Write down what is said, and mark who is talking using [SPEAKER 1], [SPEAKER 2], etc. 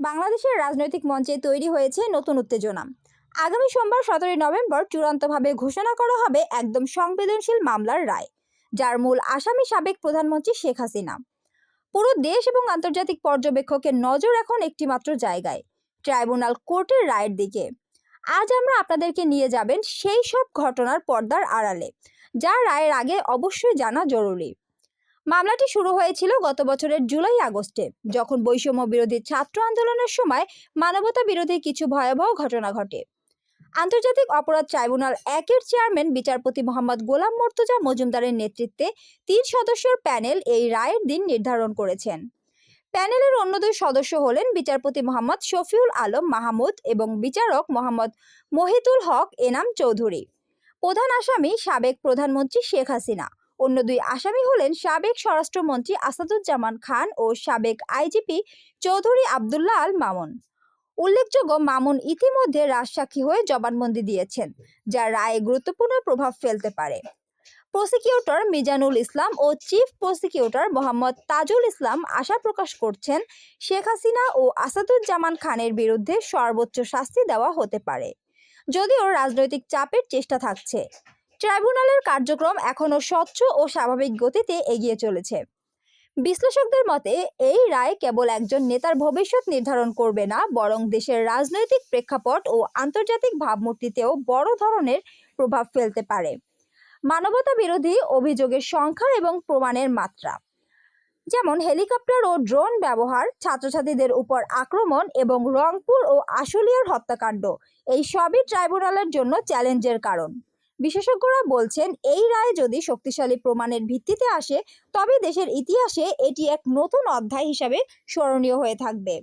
[SPEAKER 1] বাংলাদেশের রাজনৈতিক মঞ্চে তৈরি হয়েছে নতুন উত্তেজনা। আগামী সোমবার সতেরোই নভেম্বর চূড়ান্তভাবে ঘোষণা করা হবে একদম সংবেদনশীল মামলার রায়, যার মূল আসামি সাবেক প্রধানমন্ত্রী শেখ হাসিনা। পুরো দেশ এবং আন্তর্জাতিক পর্যবেক্ষকের নজর এখন একটিমাত্র জায়গায়, ট্রাইব্যুনাল কোর্টের রায়ের দিকে। আজ আমরা আপনাদেরকে নিয়ে যাবেন সেই সব ঘটনার পর্দার আড়ালে, যা রায়ের আগে অবশ্যই জানা জরুরি। মামলাটি শুরু হয়েছিল গত বছরের জুলাই আগস্টে, যখন বৈষম্য বিরোধী ছাত্র আন্দোলনের সময় মানবতা বিরোধী কিছু ভয়াবহ ঘটনা ঘটে। আন্তর্জাতিক অপরাধ ট্রাইব্যুনাল একের চেয়ারম্যান বিচারপতি মোহাম্মদ গোলাম মর্তুজা মজুমদারের নেতৃত্বে তিন সদস্যের প্যানেল এই রায়ের দিন নির্ধারণ করেছেন। প্যানেলের অন্য দুই সদস্য হলেন বিচারপতি মোহাম্মদ শফিউল আলম মাহমুদ এবং বিচারক মোহাম্মদ মহিতুল হক এনাম চৌধুরী। প্রধান আসামি সাবেক প্রধানমন্ত্রী শেখ হাসিনা। অন্য দুই আসামি হলেন সাবেক স্বরাষ্ট্রমন্ত্রী আসাদুজ্জামান খান ও সাবেক আইজিপি চৌধুরী আবদুল্লাহ আল মামুন। উল্লেখযোগ্য মামুন ইতিমধ্যে রাজসাক্ষী হয়ে জবানবন্দি দিয়েছেন, যা রায়ে গুরুত্বপূর্ণ প্রভাব ফেলতে পারে। প্রসিকিউটর মিজানুল ইসলাম ও চিফ প্রসিকিউটর মোহাম্মদ তাজুল ইসলাম আশা প্রকাশ করছেন, শেখ হাসিনা ও আসাদুজ্জামান খানের বিরুদ্ধে সর্বোচ্চ শাস্তি দেওয়া হতে পারে, যদিও রাজনৈতিক চাপের চেষ্টা থাকছে। ট্রাইব্যুনালের কার্যক্রম এখনও স্বচ্ছ ও স্বাভাবিক গতিতে এগিয়ে চলেছে। বিশ্লেষকদের মতে, এই রায় কেবল একজন নেতার ভবিষ্যৎ নির্ধারণ করবে না, বরং দেশের রাজনৈতিক প্রেক্ষাপট ও আন্তর্জাতিক ভাবমূর্তিতেও বড় ধরনের প্রভাব ফেলতে পারে। মানবতা বিরোধী অভিযোগের সংখ্যা এবং প্রমাণের মাত্রা। যেমন হেলিকপ্টার ও ড্রোন ব্যবহার, ছাত্রছাত্রীদের উপর আক্রমণ এবং রংপুর ও আশুলিয়ার হত্যাকাণ্ড, এই সবই ট্রাইব্যুনালের জন্য চ্যালেঞ্জের কারণ। বিশেষজ্ঞরা বলছেন, এই রায় যদি শক্তিশালী প্রমাণের ভিত্তিতে আসে, তবে দেশের ইতিহাসে এটি এক নতুন অধ্যায় হিসাবে স্মরণীয় হয়ে থাকবে।